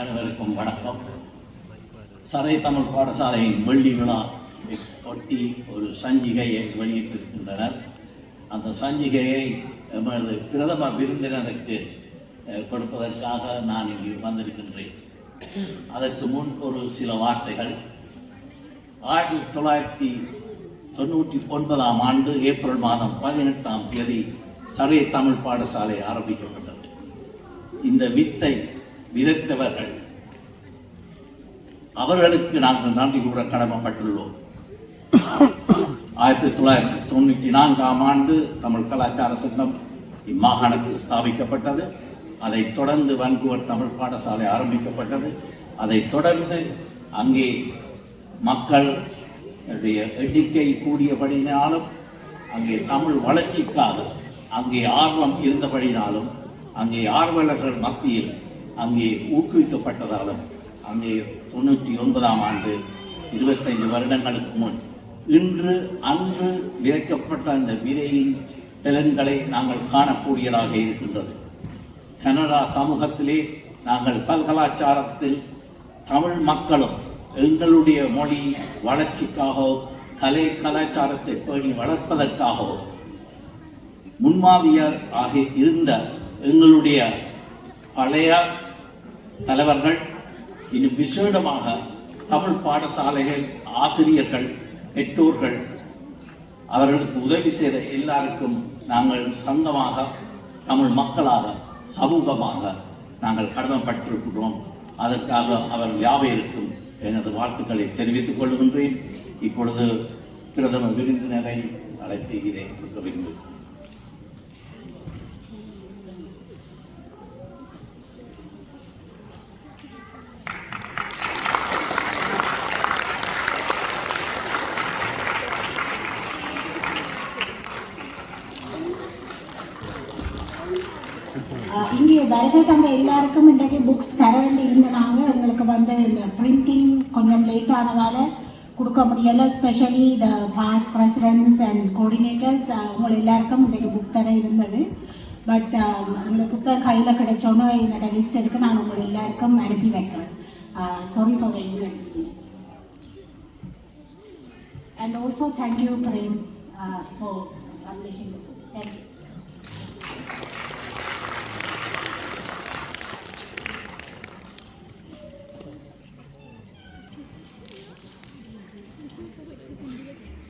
அனைவருக்கும் வணக்கம். சரை தமிழ் பாடசாலையின் வெள்ளி விழா ஒட்டி ஒரு சஞ்சிகையை வெளியிட்டிருக்கின்றனர். அந்த சஞ்சிகையை எமது பிரதம விருந்தினருக்கு கொடுப்பதற்காக நான் இங்கு வந்திருக்கின்றேன். அதற்கு முன் ஒரு சில வார்த்தைகள். ஆயிரத்தி தொள்ளாயிரத்தி தொண்ணூற்றி ஒன்பதாம் ஆண்டு ஏப்ரல் மாதம் பதினெட்டாம் தேதி சரை தமிழ் பாடசாலை ஆரம்பிக்கப்பட்டது. இந்த வித்தை விதைத்தவர்கள். அவர்களுக்கு நாங்கள் நன்றி கூற கடமைப்பட்டுள்ளோம். ஆயிரத்தி தொள்ளாயிரத்தி தொண்ணூற்றி நான்காம் ஆண்டு தமிழ் கலாச்சார சங்கம் இம்மாகாணத்தில் ஸ்தாபிக்கப்பட்டது. அதைத் தொடர்ந்து வன்கூவர் தமிழ் பாடசாலை ஆரம்பிக்கப்பட்டது. அதைத் தொடர்ந்து அங்கே மக்கள் எண்ணிக்கை கூடியபடினாலும் அங்கே தமிழ் வளர்ச்சிக்காக அங்கே ஆர்வம் இருந்தபடினாலும் அங்கே ஆர்வலர்கள் மத்தியில் அங்கே ஊக்குவிக்கப்பட்டதாலும் அங்கே தொண்ணூற்றி ஒன்பதாம் ஆண்டு இருபத்தைந்து வருடங்களுக்கு முன் இன்று அன்று விதைக்கப்பட்ட அந்த விதையின் பலன்களை நாங்கள் காணக்கூடியதாக இருக்கின்றது. கனடா சமூகத்திலே நாங்கள் பல்கலாச்சாரத்தில் தமிழ் மக்களும் எங்களுடைய மொழி வளர்ச்சிக்காகவும் கலை கலாச்சாரத்தை பேணி வளர்ப்பதற்காகவோ முன்மாதிரியார் ஆக இருந்த எங்களுடைய பழைய தலைவர்கள் இன்னும் விசேடமாக தமிழ் பாடசாலைகள் ஆசிரியர்கள் பெற்றோர்கள் அவர்களுக்கு உதவி செய்த எல்லாருக்கும் நாங்கள் சங்கமாக தமிழ் மக்களாக சமூகமாக நாங்கள் கடமைப்பட்டிருக்கிறோம். அதற்காக அவர் யாவையிருக்கும் எனது வாழ்த்துக்களை தெரிவித்துக் கொள்கின்றேன். இப்பொழுது பிரதம விருந்தினரை அழைத்து இதை கொடுக்க விரும்புகிறேன் இங்கே வருகை தந்த எல்லாருக்கும் இன்றைக்கு புக்ஸ் தர வேண்டி இருந்தனாங்க எங்களுக்கு வந்து இந்த பிரிண்டிங் கொஞ்சம் லேட் ஆனதால் கொடுக்க முடியலை specially the past presidents and coordinators அவங்க எல்லாருக்கும் இன்றைக்கு புக் தர இருந்தது. பட் உங்களுக்கு புத்தகம் கையில் கிடைச்சோன்னே என்னோட லிஸ்ட் இருக்கு. நான் உங்களை எல்லாருக்கும் அனுப்பி வைக்கிறேன். Sorry for the inconvenience and also thank you Prem for publishing thank you